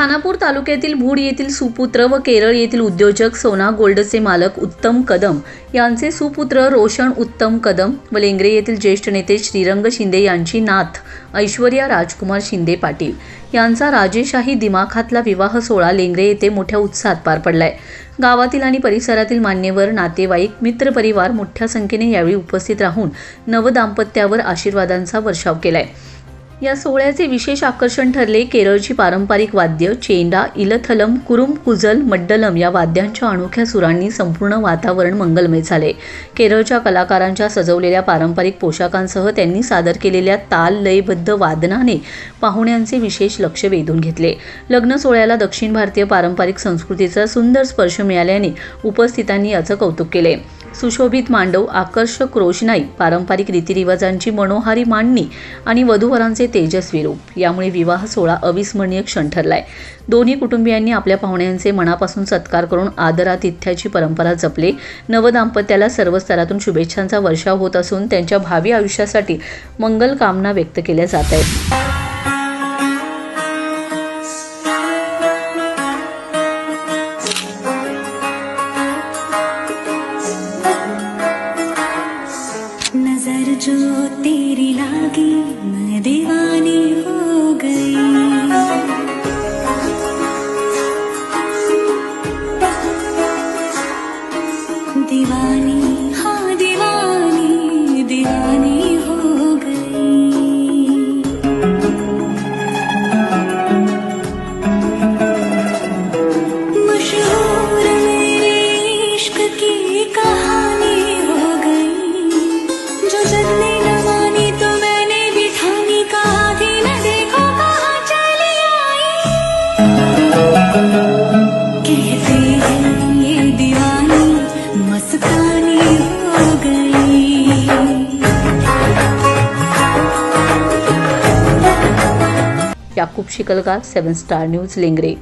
खानापूर तालुक्यातील भूड येथील सुपुत्र व केरळ येथील उद्योजक सोना गोल्डचे मालक उत्तम कदम यांचे सुपुत्र रोशन उत्तम कदम व लेंगरे येथील ज्येष्ठ नेते श्रीरंग शिंदे यांची नाथ ऐश्वर्या राजकुमार शिंदे पाटील यांचा राजेशाही दिमाखातला विवाह सोहळा लेंगरे येथे मोठ्या उत्साहात पार पडलाय. गावातील आणि परिसरातील मान्यवर नातेवाईक मित्रपरिवार मोठ्या संख्येने यावेळी उपस्थित राहून नवदाम्पत्यावर आशीर्वादांचा वर्षाव केलाय. या सोहळ्याचे विशेष आकर्षण ठरले केरळची पारंपरिक वाद्य चेंडा इलथलम कुरुम कुजल मड्डलम या वाद्यांच्या अनोख्या सुरांनी संपूर्ण वातावरण मंगलमय झाले. केरळच्या कलाकारांच्या सजवलेल्या पारंपरिक पोशाखांसह त्यांनी सादर केलेल्या ताल लयबद्ध वादनाने पाहुण्यांचे विशेष लक्ष वेधून घेतले. लग्न सोहळ्याला दक्षिण भारतीय पारंपरिक संस्कृतीचा सुंदर स्पर्श मिळाल्याने उपस्थितांनी याचं कौतुक केले. सुशोभित मांडव आकर्षक रोषणाई पारंपरिक रीतिरिवाजांची मनोहारी मांडणी आणि वधूवरांचे तेजस्वी रूप. यामुळे विवाह सोहळा अविस्मरणीय क्षण ठरलाय. दोन्ही कुटुंबियांनी आपल्या पाहुण्यांचे मनापासून सत्कार करून आदरातिथ्याची परंपरा जपले. नवदाम्पत्याला सर्व स्तरातून शुभेच्छांचा वर्षाव होत असून त्यांच्या भावी आयुष्यासाठी मंगल कामना व्यक्त केल्या जात आहेत. तेरी लागी मैं दीवानी हो गई। दीवानी Yakub Shikalgar seven star news Lengare.